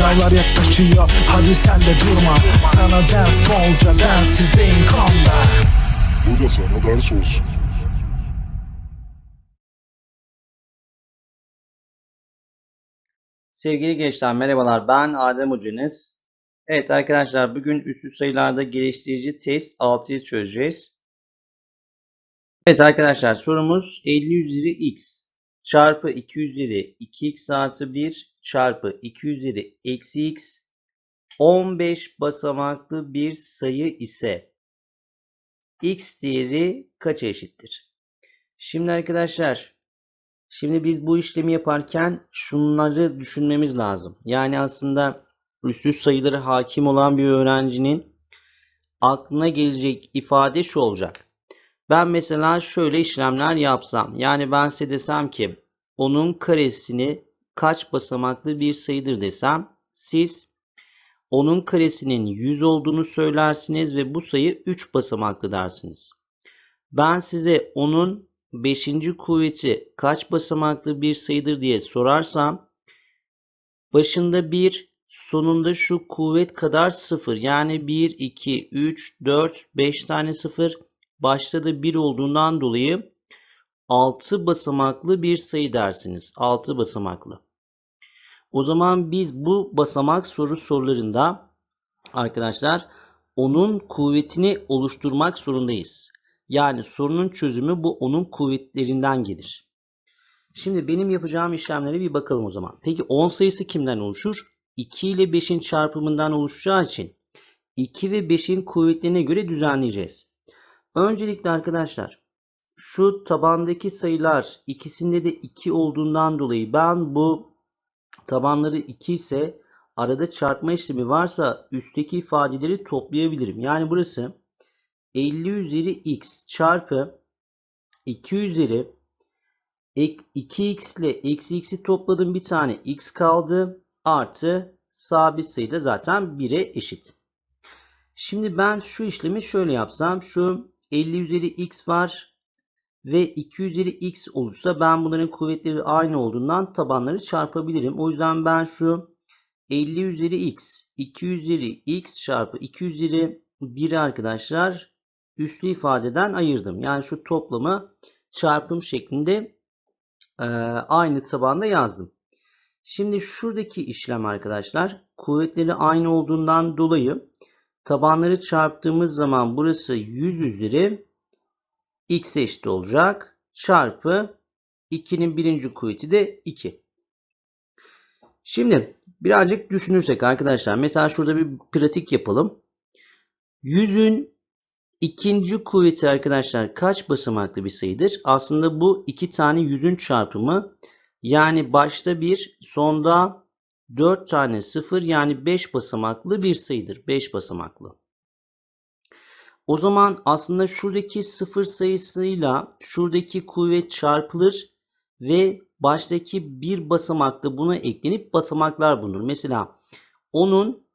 Sınavlar yaklaşıyor hadi sen de durma Sana ders bolca densizdeyim konda Bu da sana ders olsun. Sevgili gençler merhabalar ben Adem Hocanız. Evet arkadaşlar bugün üstü sayılarda geliştirici test 6'yı çözeceğiz. Evet arkadaşlar sorumuz 50 üzeri x çarpı 2 üzeri 2x artı 1 çarpı 2 üzeri eksi x 15 basamaklı bir sayı ise x değeri kaç eşittir? Şimdi arkadaşlar Şimdi biz bu işlemi yaparken şunları düşünmemiz lazım. Yani aslında üst üste sayıları hakim olan bir öğrencinin aklına gelecek ifade şu olacak. Ben mesela şöyle işlemler yapsam. Yani ben size desem ki onun karesini kaç basamaklı bir sayıdır desem siz onun karesinin 100 olduğunu söylersiniz ve bu sayı 3 basamaklı dersiniz. Ben size onun 5. kuvveti kaç basamaklı bir sayıdır diye sorarsam başında 1 sonunda şu kuvvet kadar 0 yani 1 2 3 4 5 tane 0 başta da 1 olduğundan dolayı 6 basamaklı bir sayı dersiniz. 6 basamaklı. O zaman biz bu basamak soru sorularında arkadaşlar onun kuvvetini oluşturmak zorundayız. Yani sorunun çözümü bu onun kuvvetlerinden gelir. Şimdi benim yapacağım işlemlere bir bakalım o zaman. Peki 10 sayısı kimden oluşur? 2 ile 5'in çarpımından oluşacağı için 2 ve 5'in kuvvetlerine göre düzenleyeceğiz. Öncelikle arkadaşlar şu tabandaki sayılar ikisinde de 2 olduğundan dolayı ben bu tabanları 2 ise arada çarpma işlemi varsa üstteki ifadeleri toplayabilirim. Yani burası 50 üzeri x çarpı 2 üzeri 2x ile eksi x'i topladım bir tane x kaldı artı sabit sayı da zaten 1'e eşit. Şimdi ben şu işlemi şöyle yapsam şu 50 üzeri x var ve 2 üzeri x olursa ben bunların kuvvetleri aynı olduğundan tabanları çarpabilirim. O yüzden ben şu 50 üzeri x 2 üzeri x çarpı 2 üzeri 1'i arkadaşlar üslü ifadeden ayırdım. Yani şu toplamı çarpım şeklinde e, aynı tabanda yazdım. Şimdi şuradaki işlem arkadaşlar kuvvetleri aynı olduğundan dolayı tabanları çarptığımız zaman burası 100 üzeri x eşit olacak. Çarpı 2'nin birinci kuvveti de 2. Şimdi birazcık düşünürsek arkadaşlar mesela şurada bir pratik yapalım. 100'ün İkinci kuvveti arkadaşlar kaç basamaklı bir sayıdır? Aslında bu iki tane yüzün çarpımı. Yani başta bir sonda 4 tane 0 yani 5 basamaklı bir sayıdır. 5 basamaklı. O zaman aslında şuradaki 0 sayısıyla şuradaki kuvvet çarpılır ve baştaki bir basamaklı buna eklenip basamaklar bulunur. Mesela onun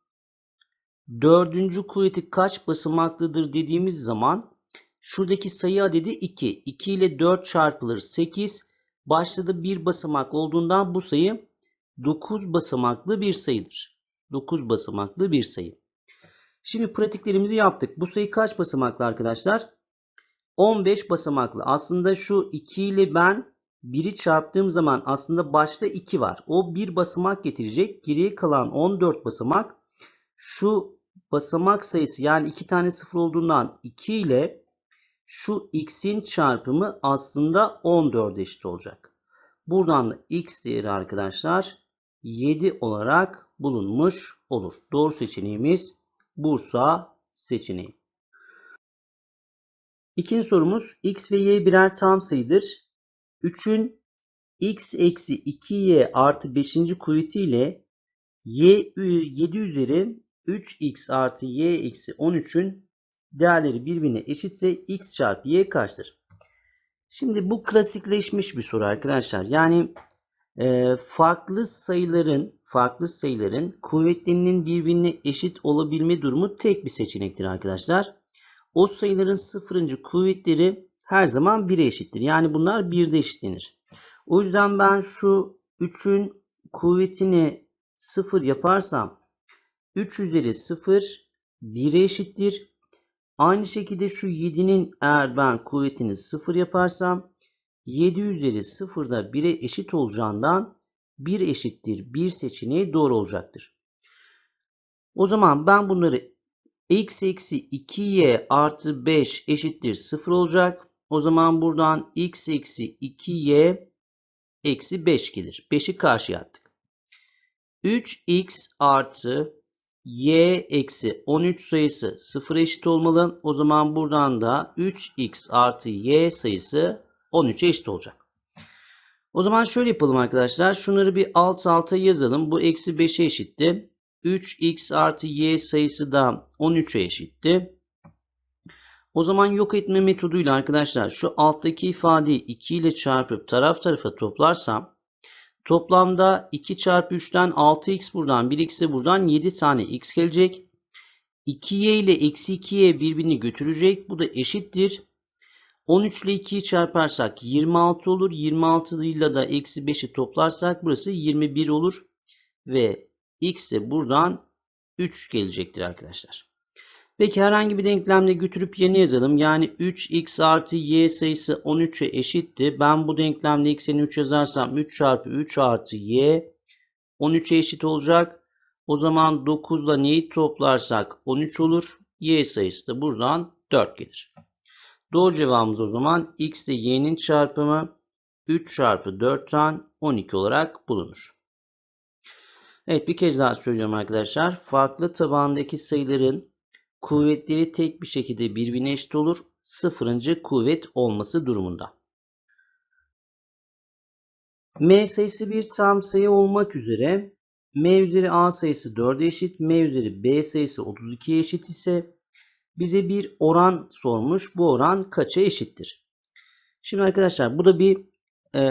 dördüncü kuvveti kaç basamaklıdır dediğimiz zaman şuradaki sayı adedi 2. 2 ile 4 çarpılır 8. Başta bir basamak olduğundan bu sayı 9 basamaklı bir sayıdır. 9 basamaklı bir sayı. Şimdi pratiklerimizi yaptık. Bu sayı kaç basamaklı arkadaşlar? 15 basamaklı. Aslında şu 2 ile ben 1'i çarptığım zaman aslında başta 2 var. O bir basamak getirecek. Geriye kalan 14 basamak şu basamak sayısı yani iki tane sıfır olduğundan 2 ile şu x'in çarpımı aslında 14 eşit olacak. Buradan da x değeri arkadaşlar 7 olarak bulunmuş olur. Doğru seçeneğimiz Bursa seçeneği. İkinci sorumuz x ve y birer tam sayıdır. 3'ün x eksi 2y artı 5. kuvveti ile y 7 üzeri 3x artı y eksi 13'ün değerleri birbirine eşitse x çarpı y kaçtır? Şimdi bu klasikleşmiş bir soru arkadaşlar. Yani e, farklı sayıların farklı sayıların kuvvetlerinin birbirine eşit olabilme durumu tek bir seçenektir arkadaşlar. O sayıların sıfırıncı kuvvetleri her zaman 1'e eşittir. Yani bunlar 1'de eşitlenir. O yüzden ben şu 3'ün kuvvetini 0 yaparsam 3 üzeri 0 1'e eşittir. Aynı şekilde şu 7'nin eğer ben kuvvetini 0 yaparsam 7 üzeri 0 da 1'e eşit olacağından 1 eşittir 1 seçeneği doğru olacaktır. O zaman ben bunları x eksi 2y artı 5 eşittir 0 olacak. O zaman buradan x eksi 2y eksi 5 gelir. 5'i karşıya attık. 3x artı y eksi 13 sayısı 0 eşit olmalı. O zaman buradan da 3x artı y sayısı 13'e eşit olacak. O zaman şöyle yapalım arkadaşlar. Şunları bir alt alta yazalım. Bu eksi 5'e eşitti. 3x artı y sayısı da 13'e eşitti. O zaman yok etme metoduyla arkadaşlar şu alttaki ifadeyi 2 ile çarpıp taraf tarafa toplarsam toplamda 2 çarpı 3'ten 6x buradan 1x de buradan 7 tane x gelecek. 2y ile eksi 2y birbirini götürecek. Bu da eşittir. 13 ile 2'yi çarparsak 26 olur. 26 ile da eksi 5'i toplarsak burası 21 olur. Ve x de buradan 3 gelecektir arkadaşlar. Peki herhangi bir denklemle götürüp yerine yazalım. Yani 3x artı y sayısı 13'e eşitti. Ben bu denklemde x'ini 3 yazarsam 3 çarpı 3 artı y 13'e eşit olacak. O zaman 9 ile neyi toplarsak 13 olur. y sayısı da buradan 4 gelir. Doğru cevabımız o zaman x ile y'nin çarpımı 3 çarpı 4'ten 12 olarak bulunur. Evet bir kez daha söylüyorum arkadaşlar. Farklı tabandaki sayıların kuvvetleri tek bir şekilde birbirine eşit olur. Sıfırıncı kuvvet olması durumunda. M sayısı bir tam sayı olmak üzere M üzeri A sayısı 4'e eşit, M üzeri B sayısı 32'ye eşit ise bize bir oran sormuş. Bu oran kaça eşittir? Şimdi arkadaşlar bu da bir e,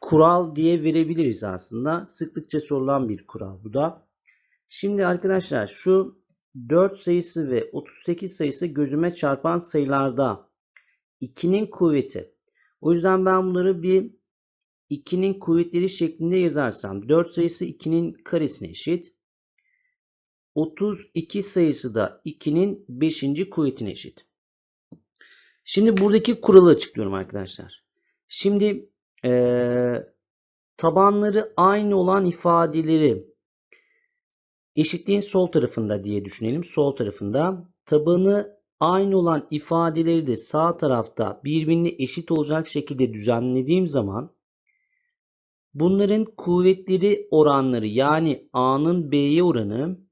kural diye verebiliriz aslında. Sıklıkça sorulan bir kural bu da. Şimdi arkadaşlar şu 4 sayısı ve 38 sayısı gözüme çarpan sayılarda 2'nin kuvveti. O yüzden ben bunları bir 2'nin kuvvetleri şeklinde yazarsam 4 sayısı 2'nin karesine eşit. 32 sayısı da 2'nin 5. kuvvetine eşit. Şimdi buradaki kuralı açıklıyorum arkadaşlar. Şimdi ee, tabanları aynı olan ifadeleri eşitliğin sol tarafında diye düşünelim. Sol tarafında tabanı aynı olan ifadeleri de sağ tarafta birbirine eşit olacak şekilde düzenlediğim zaman bunların kuvvetleri oranları yani A'nın B'ye oranı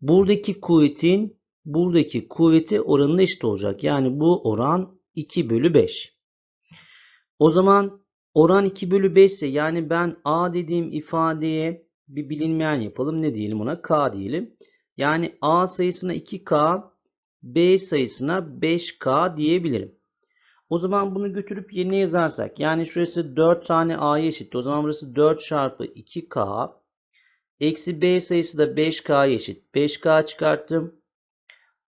buradaki kuvvetin buradaki kuvveti oranına eşit olacak. Yani bu oran 2 bölü 5. O zaman oran 2 bölü 5 ise yani ben A dediğim ifadeye bir bilinmeyen yapalım. Ne diyelim ona? K diyelim. Yani A sayısına 2K, B sayısına 5K diyebilirim. O zaman bunu götürüp yerine yazarsak yani şurası 4 tane A'ya eşit. O zaman burası 4 çarpı 2K. Eksi B sayısı da 5K'ya eşit. 5K çıkarttım.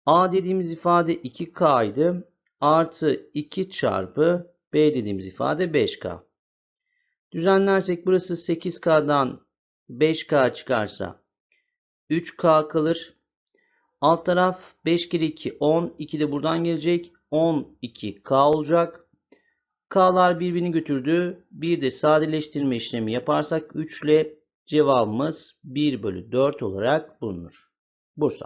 A dediğimiz ifade 2K idi. Artı 2 çarpı B dediğimiz ifade 5K. Düzenlersek burası 8K'dan 5K çıkarsa 3K kalır. Alt taraf 5 kere 2 10. 2 de buradan gelecek. 12K olacak. K'lar birbirini götürdü. Bir de sadeleştirme işlemi yaparsak 3 ile cevabımız 1 bölü 4 olarak bulunur. Bursa.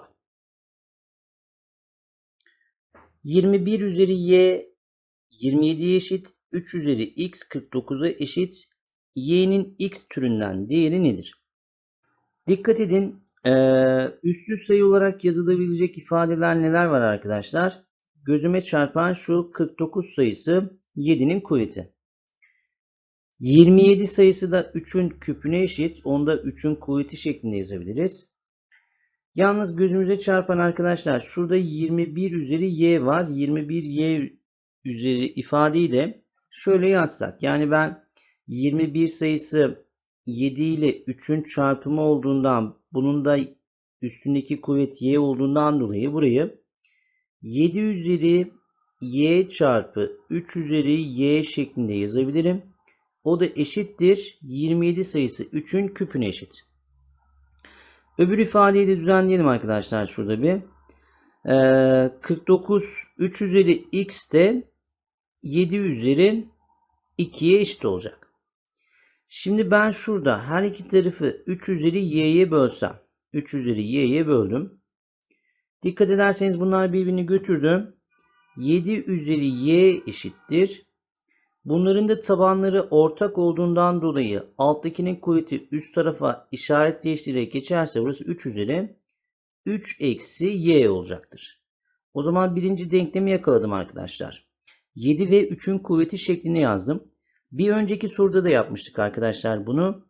21 üzeri y 27'ye eşit. 3 üzeri x 49'a eşit. y'nin x türünden değeri nedir? Dikkat edin. Üslü sayı olarak yazılabilecek ifadeler neler var arkadaşlar? Gözüme çarpan şu 49 sayısı 7'nin kuvveti. 27 sayısı da 3'ün küpüne eşit. Onu da 3'ün kuvveti şeklinde yazabiliriz. Yalnız gözümüze çarpan arkadaşlar şurada 21 üzeri y var. 21 y üzeri ifadeyi de şöyle yazsak. Yani ben 21 sayısı 7 ile 3'ün çarpımı olduğundan bunun da üstündeki kuvvet y olduğundan dolayı burayı 7 üzeri y çarpı 3 üzeri y şeklinde yazabilirim. O da eşittir 27 sayısı 3'ün küpüne eşit. Öbür ifadeyi de düzenleyelim arkadaşlar şurada bir. Ee, 49 3 üzeri x de 7 üzeri 2'ye eşit olacak. Şimdi ben şurada her iki tarafı 3 üzeri y'ye bölsem. 3 üzeri y'ye böldüm. Dikkat ederseniz bunlar birbirini götürdü. 7 üzeri y eşittir. Bunların da tabanları ortak olduğundan dolayı alttakinin kuvveti üst tarafa işaret değiştirerek geçerse burası 3 üzeri 3 eksi y olacaktır. O zaman birinci denklemi yakaladım arkadaşlar. 7 ve 3'ün kuvveti şeklinde yazdım. Bir önceki soruda da yapmıştık arkadaşlar bunu.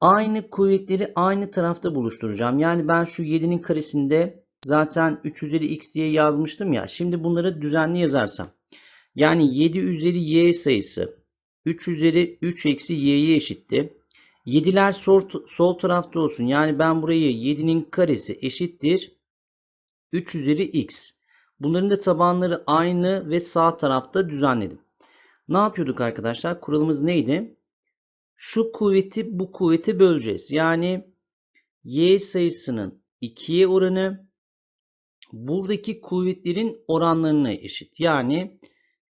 Aynı kuvvetleri aynı tarafta buluşturacağım. Yani ben şu 7'nin karesinde zaten 3 üzeri x diye yazmıştım ya. Şimdi bunları düzenli yazarsam. Yani 7 üzeri y sayısı 3 üzeri 3 eksi y'ye eşitti. 7'ler sol, sol tarafta olsun. Yani ben burayı 7'nin karesi eşittir 3 üzeri x. Bunların da tabanları aynı ve sağ tarafta düzenledim. Ne yapıyorduk arkadaşlar? Kuralımız neydi? Şu kuvveti bu kuvveti böleceğiz. Yani y sayısının 2'ye oranı buradaki kuvvetlerin oranlarına eşit. Yani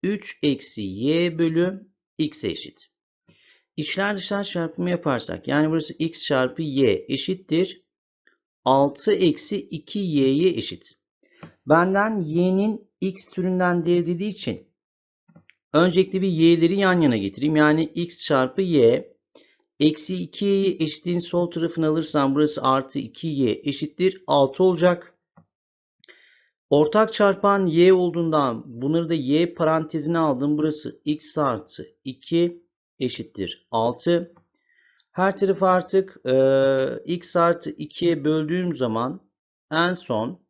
3 eksi y bölü x eşit. İçler dışlar çarpımı yaparsak yani burası x çarpı y eşittir. 6 eksi 2y'ye eşit. Benden y'nin x türünden değeri dediği için öncelikle bir y'leri yan yana getireyim. Yani x çarpı y eksi 2y'yi eşitliğin sol tarafını alırsam burası artı 2y eşittir 6 olacak. Ortak çarpan y olduğundan bunları da y parantezine aldım. Burası x artı 2 eşittir 6. Her tarafı artık e, x artı 2'ye böldüğüm zaman en son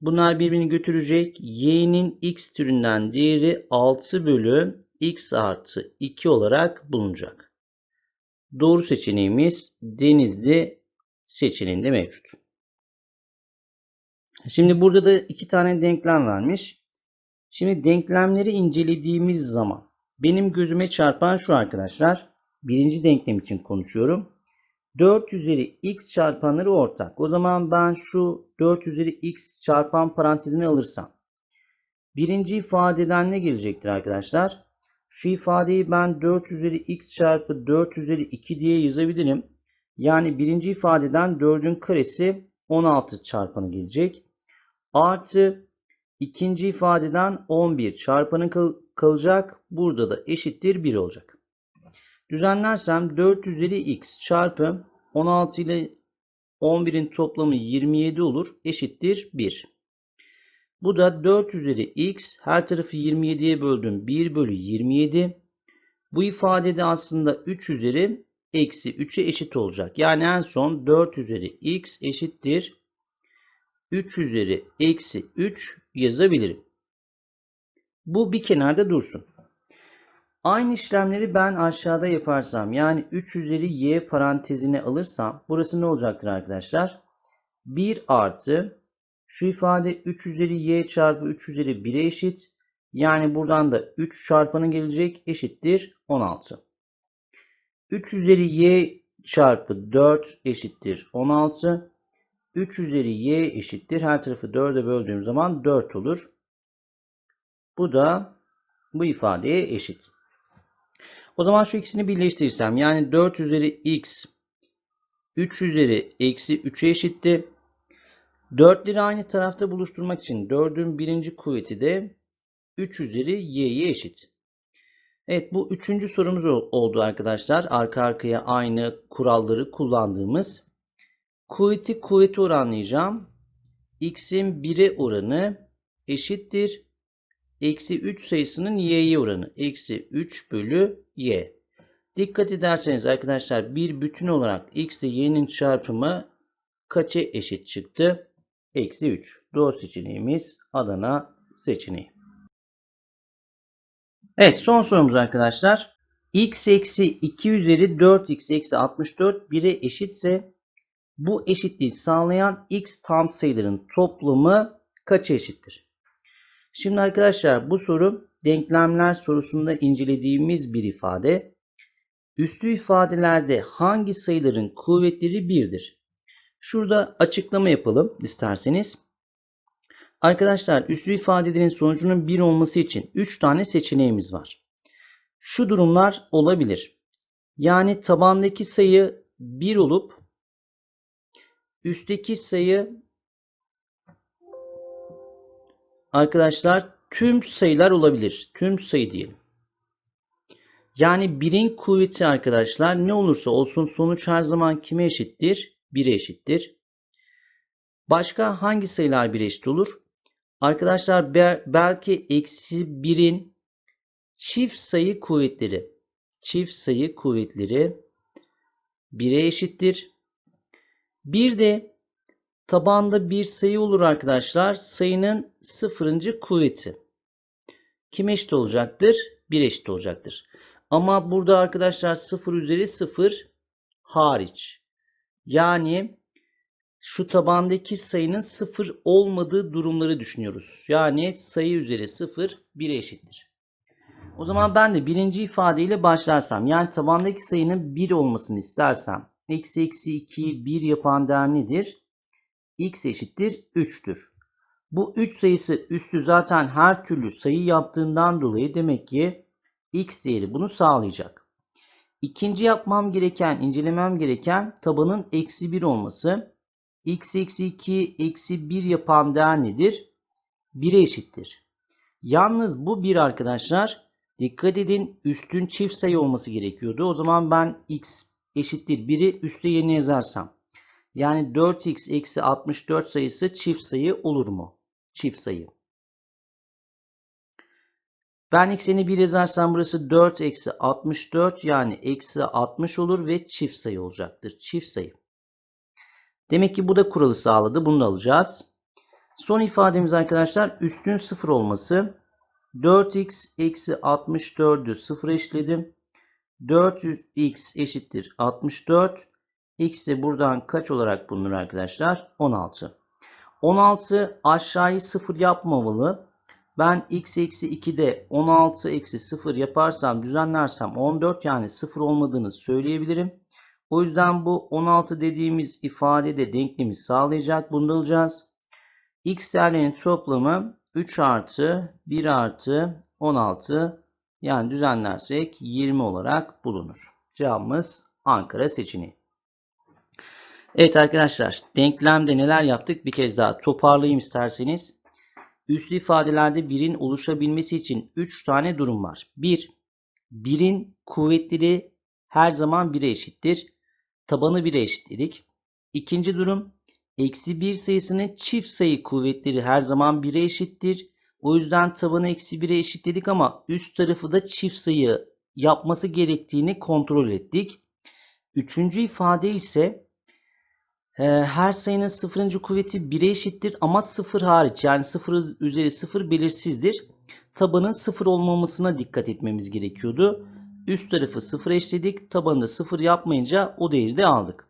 bunlar birbirini götürecek. y'nin x türünden değeri 6 bölü x artı 2 olarak bulunacak. Doğru seçeneğimiz Denizli seçeneğinde mevcut. Şimdi burada da iki tane denklem vermiş. Şimdi denklemleri incelediğimiz zaman benim gözüme çarpan şu arkadaşlar. Birinci denklem için konuşuyorum. 4 üzeri x çarpanları ortak. O zaman ben şu 4 üzeri x çarpan parantezini alırsam. Birinci ifadeden ne gelecektir arkadaşlar? Şu ifadeyi ben 4 üzeri x çarpı 4 üzeri 2 diye yazabilirim. Yani birinci ifadeden 4'ün karesi 16 çarpanı gelecek. Artı ikinci ifadeden 11 çarpanı kal kalacak. Burada da eşittir 1 olacak. Düzenlersem 4 üzeri x çarpı 16 ile 11'in toplamı 27 olur. Eşittir 1. Bu da 4 üzeri x. Her tarafı 27'ye böldüm. 1 bölü 27. Bu ifadede aslında 3 üzeri eksi 3'e eşit olacak. Yani en son 4 üzeri x eşittir 3 üzeri eksi 3 yazabilirim. Bu bir kenarda dursun. Aynı işlemleri ben aşağıda yaparsam yani 3 üzeri y parantezine alırsam burası ne olacaktır arkadaşlar? 1 artı şu ifade 3 üzeri y çarpı 3 üzeri 1'e eşit. Yani buradan da 3 çarpanı gelecek eşittir 16. 3 üzeri y çarpı 4 eşittir 16. 3 üzeri y eşittir. Her tarafı 4'e böldüğüm zaman 4 olur. Bu da bu ifadeye eşit. O zaman şu ikisini birleştirirsem yani 4 üzeri x 3 üzeri eksi 3'e eşitti. 4'leri aynı tarafta buluşturmak için 4'ün birinci kuvveti de 3 üzeri y'ye eşit. Evet bu üçüncü sorumuz oldu arkadaşlar. Arka arkaya aynı kuralları kullandığımız. Kuvveti kuvveti oranlayacağım. X'in 1'e oranı eşittir. Eksi 3 sayısının y'ye oranı. Eksi 3 bölü y. Dikkat ederseniz arkadaşlar bir bütün olarak x ile y'nin çarpımı kaça eşit çıktı? Eksi 3. Doğru seçeneğimiz Adana seçeneği. Evet son sorumuz arkadaşlar. x eksi 2 üzeri 4x eksi 64 1'e eşitse bu eşitliği sağlayan x tam sayıların toplamı kaça eşittir? Şimdi arkadaşlar bu soru denklemler sorusunda incelediğimiz bir ifade. Üstü ifadelerde hangi sayıların kuvvetleri 1'dir? Şurada açıklama yapalım isterseniz. Arkadaşlar üslü ifadelerin sonucunun 1 olması için 3 tane seçeneğimiz var. Şu durumlar olabilir. Yani tabandaki sayı 1 olup üstteki sayı arkadaşlar tüm sayılar olabilir. Tüm sayı diyelim. Yani 1'in kuvveti arkadaşlar ne olursa olsun sonuç her zaman kime eşittir? 1'e eşittir. Başka hangi sayılar 1'e eşit olur? Arkadaşlar belki eksi 1'in çift sayı kuvvetleri. Çift sayı kuvvetleri 1'e eşittir. Bir de tabanda bir sayı olur arkadaşlar. Sayının sıfırıncı kuvveti. Kime eşit olacaktır? 1 eşit olacaktır. Ama burada arkadaşlar 0 üzeri 0 hariç. Yani şu tabandaki sayının 0 olmadığı durumları düşünüyoruz. Yani sayı üzeri 0 1'e eşittir. O zaman ben de birinci ifadeyle başlarsam yani tabandaki sayının 1 olmasını istersem eksi eksi 2'yi 1 yapan değer nedir? x eşittir 3'tür. Bu 3 sayısı üstü zaten her türlü sayı yaptığından dolayı demek ki x değeri bunu sağlayacak. İkinci yapmam gereken, incelemem gereken tabanın eksi 1 olması. x eksi 2 eksi 1 yapan değer nedir? 1'e eşittir. Yalnız bu 1 arkadaşlar dikkat edin üstün çift sayı olması gerekiyordu. O zaman ben x eşittir 1'i üste yerine yazarsam. Yani 4x eksi 64 sayısı çift sayı olur mu? Çift sayı. Ben x'ini 1 yazarsam burası 4 eksi 64 yani eksi 60 olur ve çift sayı olacaktır. Çift sayı. Demek ki bu da kuralı sağladı. Bunu da alacağız. Son ifademiz arkadaşlar üstün 0 olması. 4x eksi 64'ü 0 eşitledim. 400x eşittir 64. x de buradan kaç olarak bulunur arkadaşlar? 16. 16 aşağıyı 0 yapmamalı. Ben x eksi 2'de 16 eksi 0 yaparsam düzenlersem 14 yani 0 olmadığını söyleyebilirim. O yüzden bu 16 dediğimiz ifade de denklemi sağlayacak. Bunu da alacağız. x değerlerinin toplamı 3 artı 1 artı 16 yani düzenlersek 20 olarak bulunur. Cevabımız Ankara seçeneği. Evet arkadaşlar denklemde neler yaptık bir kez daha toparlayayım isterseniz. Üslü ifadelerde birin oluşabilmesi için 3 tane durum var. 1. Birin kuvvetleri her zaman 1'e eşittir. Tabanı 1'e eşitledik. İkinci durum eksi 1 sayısının çift sayı kuvvetleri her zaman 1'e eşittir. O yüzden tabanı eksi 1'e eşitledik ama üst tarafı da çift sayı yapması gerektiğini kontrol ettik. Üçüncü ifade ise ee, her sayının sıfırıncı kuvveti 1'e eşittir ama 0 hariç yani 0 üzeri 0 belirsizdir. Tabanın 0 olmamasına dikkat etmemiz gerekiyordu. Üst tarafı 0 eşledik. Tabanı da 0 yapmayınca o değeri de aldık.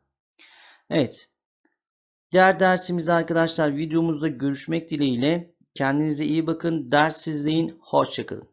Evet. Diğer dersimizde arkadaşlar videomuzda görüşmek dileğiyle. Kendinize iyi bakın. Ders izleyin. Hoşçakalın.